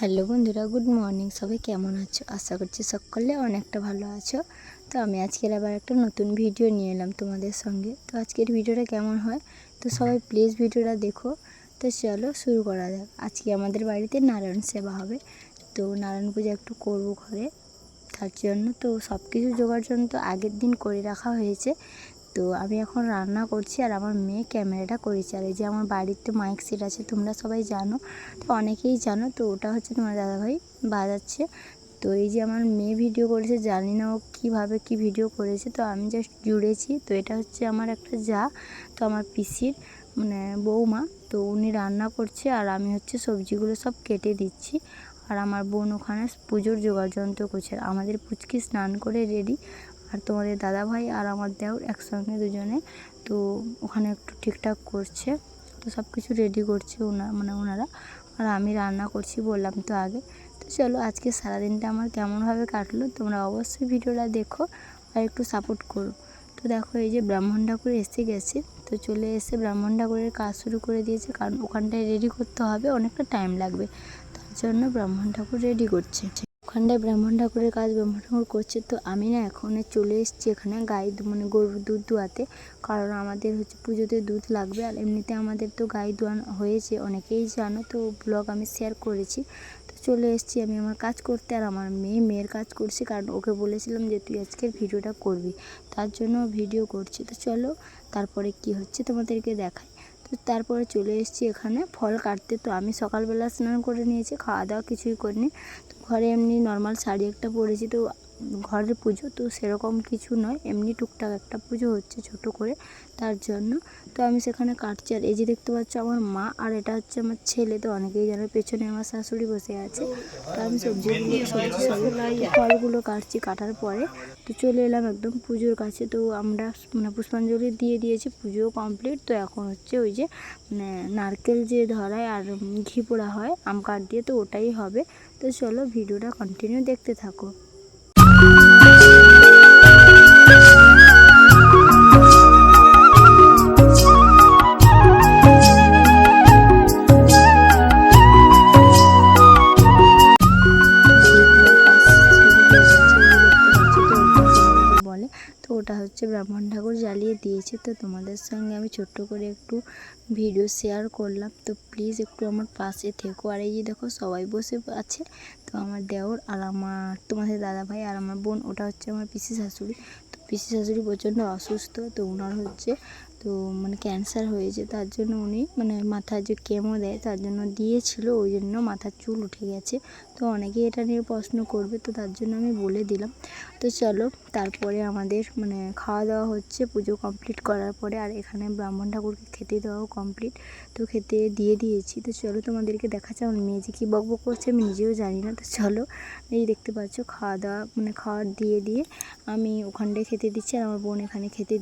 Hello বন্ধুরা, good morning. সবাই কেমন আছো? আশা করছি সকলে অনেকটা ভালো আছো। তো আমি আজকের আবার একটা নতুন ভিডিও নিয়ে এলাম তোমাদের সঙ্গে। তো আজকের ভিডিওটা কেমন হয়? তো সবাই প্লিজ ভিডিওটা দেখো। তো চলো শুরু করা যাক। আজকে আমাদের বাড়িতে নারায়ণ সেবা হবে। তো নারায়ণ পূজা একটু করব ঘরে। তার জন্য তো সব কিছু জোগাড় জন্য তো আগের দিন করে রাখা হয়েছে। তো আমি এখন রান্না করছি আর আমার মেয়ে ক্যামেরাটা করেছে। আর এই যে আমার বাড়িতে মাইক সেট আছে, তোমরা সবাই জানো, তো অনেকেই জানো, তো ওটা হচ্ছে তোমার দাদাভাই বাজাচ্ছে। তো এই যে আমার মেয়ে ভিডিও করেছে, জানি না ও কীভাবে কী ভিডিও করেছে, তো আমি জাস্ট জুড়েছি। তো এটা হচ্ছে আমার একটা যা, তো আমার পিসির মানে বৌমা, তো উনি রান্না করছে আর আমি হচ্ছে সবজিগুলো সব কেটে দিচ্ছি। আর আমার বোন ওখানে পুজোর জোগাড় যন্ত্র করছে আমাদের পুচকি স্নান করে রেডি আর তোমাদের দাদা ভাই আর আমার দেওর একসঙ্গে দুজনে, তো ওখানে একটু ঠিকঠাক করছে, তো সব কিছু রেডি করছে ওনা মানে ওনারা। আর আমি রান্না করছি বললাম তো আগে। তো চলো আজকে সারাদিনটা আমার কেমনভাবে কাটলো, তোমরা অবশ্যই ভিডিওটা দেখো আর একটু সাপোর্ট করো। তো দেখো এই যে ব্রাহ্মণ ঠাকুর এসে গেছে, তো চলে এসে ব্রাহ্মণ ঠাকুরের কাজ শুরু করে দিয়েছে, কারণ ওখানটায় রেডি করতে হবে, অনেকটা টাইম লাগবে। তার জন্য ব্রাহ্মণ ঠাকুর রেডি করছে। ওখানটায় ব্রাহ্মণ ঠাকুরের কাজ, ব্রাহ্মণ ঠাকুর করছে। তো আমি না এখন চলে এসেছি এখানে গাই মানে গরুর দুধ দোয়াতে কারণ আমাদের হচ্ছে পুজোতে দুধ লাগবে। আর এমনিতে আমাদের তো গাই দোয়ানো হয়েছে, অনেকেই জানো। তো ব্লগ আমি শেয়ার করেছি। তো চলে এসেছি আমি আমার কাজ করতে। আর আমার মেয়ে মেয়ের কাজ করছি। কারণ ওকে বলেছিলাম যে, তুই আজকের ভিডিওটা করবি। তার জন্য ভিডিও করছি। তো চলো, তারপরে কি হচ্ছে তোমাদেরকে দেখাই। তো তারপরে চলে এসেছি এখানে ফল কাটতে। তো আমি সকালবেলা স্নান করে নিয়েছি, খাওয়া দাওয়া কিছুই করিনি। তো ঘরে এমনি নর্মাল শাড়ি একটা পরেছি তো ঘরের পুজো তো সেরকম কিছু নয়, এমনি টুকটাক একটা পুজো হচ্ছে ছোট করে তার জন্য। তো আমি সেখানে কাটছি আর এই যে দেখতে পাচ্ছ আমার মা আর এটা হচ্ছে আমার ছেলে, তো অনেকেই জানে পেছনে আমার শাশুড়ি বসে আছে। তো আমি সবজিগুলো সবজি সবই ফলগুলো কাটছি কাটার পরে তো চলে এলাম একদম পুজোর কাছে। তো আমরা মানে পুষ্পাঞ্জলি দিয়ে দিয়েছি, পুজো কমপ্লিট তো এখন হচ্ছে ওই যে মানে নারকেল যে ধরায় আর ঘি পোড়া হয়, আম কাঠ দিয়ে, তো ওটাই হবে। তো চলো ভিডিওটা কন্টিনিউ দেখতে থাকো। হচ্ছে ব্রাহ্মণ ঠাকুর জ্বালিয়ে দিয়েছে, তো তোমাদের সঙ্গে আমি ছোট্ট করে একটু ভিডিও শেয়ার করলাম। তো প্লিজ একটু আমার পাশে থেকো। আর এই যে দেখো, সবাই বসে আছে, তো আমার দেওর আর আমার তোমাদের দাদা ভাই আর আমার বোন, ওটা হচ্ছে আমার পিসি শাশুড়ি। তো পিসি শাশুড়ি প্রচণ্ড অসুস্থ, তো ওনার হচ্ছে তো মানে ক্যান্সার হয়েছে তার জন্য উনি মানে মাথায় যে কেমো দেয় তার জন্য দিয়েছিল, ওই জন্য মাথার চুল উঠে গেছে। তো অনেকেই এটা নিয়ে প্রশ্ন করবে, তো তার জন্য আমি বলে দিলাম। তো চলো, তারপরে আমাদের মানে খাওয়া দাওয়া হচ্ছে, পুজো কমপ্লিট করার পরে আর এখানে ব্রাহ্মণ ঠাকুরকে খেতে দেওয়াও কমপ্লিট তো খেতে দিয়ে দিয়েছি। তো চলো, তোমাদেরকে দেখাচ্ছে, আমার মেয়ে যে কী বক বক করছে আমি নিজেও জানি না। তো চলো, এই দেখতে পাচ্ছ, খাওয়া দাওয়া মানে খাওয়ার দিয়ে দিয়ে আমি ওখানটায় খেতে দিচ্ছি আর আমার বোন এখানে খেতে